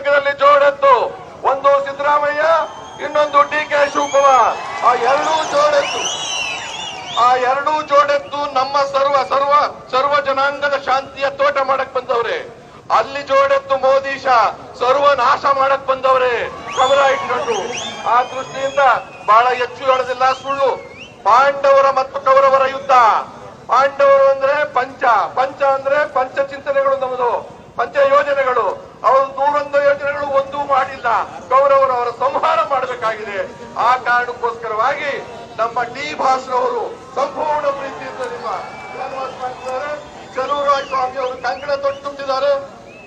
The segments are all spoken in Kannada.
ಕರ್ನಾಟಕದಲ್ಲಿ ಜೋಡೆತ್ತು. ಒಂದು ಸಿದ್ದರಾಮಯ್ಯ, ಇನ್ನೊಂದು ಡಿ ಕೆ ಶಿವಕುಮಾರ್. ಆ ಎರಡೂ ಜೋಡೆತ್ತು. ಆ ಎರಡೂ ಜೋಡೆತ್ತು ನಮ್ಮ ಸರ್ವ ಸರ್ವ ಸರ್ವ ಜನಾಂಗದ ಶಾಂತಿಯ ತೋಟ ಮಾಡಕ್ ಬಂದವ್ರೆ. ಅಲ್ಲಿ ಜೋಡೆತ್ತು ಮೋದಿ ಶಾ, ಸರ್ವ ನಾಶ ಮಾಡಕ್ ಬಂದವ್ರೆ. ಕಮಲ ಇಟ್ಕೊಂಡು. ಆ ದೃಷ್ಟಿಯಿಂದ ಬಹಳ ಹೆಚ್ಚು ಹೇಳೋದಿಲ್ಲ, ಸುಳ್ಳು. ಪಾಂಡವರ ಮತ್ತು ಕೌರವರ ಯುದ್ಧ. ಪಾಂಡವರು ಅಂದ್ರೆ ಪಂಚ. ಪಂಚ ಅಂದ್ರೆ ಪಂಚ ಚಿಂತನೆಗಳು ನಮ್ಮದು. ಪಂಚ ಯೋಜನೆಗಳು ಅವರು ನೂರೊಂದು ಯೋಜನೆಗಳು ಒಂದೂ ಮಾಡಿಲ್ಲ ಕೌರವರು ಅವರ ಸಂಹಾರ ಮಾಡಬೇಕಾಗಿದೆ. ಆ ಕಾರಣಕ್ಕೋಸ್ಕರವಾಗಿ ನಮ್ಮ ಡಿ ಅವರು ಸಂಪೂರ್ಣ ಪ್ರೀತಿಯಿಂದ ನಿಮ್ಮ ಚಲುವರಾಯ ಸ್ವಾಮಿ ಅವರು ಕಂಕಣ ತೊಟ್ಟುತ್ತಿದ್ದಾರೆ.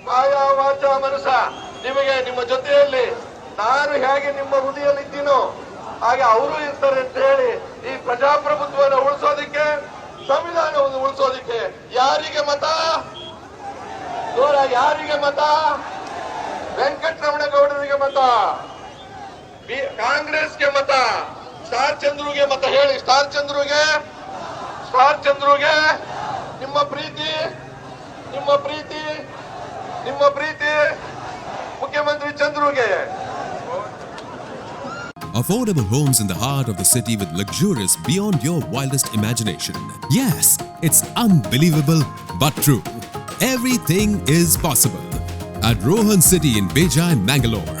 ಕಾಯ ವಾಚ ಮನಸ ನಿಮಗೆ ನಿಮ್ಮ ಜೊತೆಯಲ್ಲಿ ನಾನು ಹೇಗೆ ನಿಮ್ಮ ಹೃದಯಲ್ಲಿ ಇದ್ದೀನೋ ಹಾಗೆ ಅವರು ಇರ್ತಾರೆ ಅಂತ ಹೇಳಿ ಈ ಪ್ರಜಾಪ್ರಭುತ್ವವನ್ನು ಉಳಿಸೋದಿಕ್ಕೆ, ಸಂವಿಧಾನವನ್ನು ಉಳಿಸೋದಿಕ್ಕೆ ಯಾರಿಗೆ ಮತ? ದೂರ ಯಾರಿಗೆ ಮತ? ವೆಂಕಟರಮಣಗೌಡರಿಗೆ ಮತ? ಬಿ- ಕಾಂಗ್ರೆಸ್ಗೆ ಮತ ಸ್ಟಾರ್ ಚಂದ್ರುಗೆ ಮತ ಹೇಳಿ ಸ್ಟಾರ್ ಚಂದ್ರುಗೆ ಸ್ಟಾರ್ ಚಂದ್ರುಗೆ ನಿಮ್ಮ ಪ್ರೀತಿ ನಿಮ್ಮ ಪ್ರೀತಿ ನಿಮ್ಮ ಪ್ರೀತಿ ಮುಖ್ಯಮಂತ್ರಿ ಚಂದ್ರುಗೆ Affordable homes in the heart of the city with luxurious beyond your wildest imagination. Yes, it's unbelievable but true. Everything is possible. At Rohan City in Bejai, Mangalore,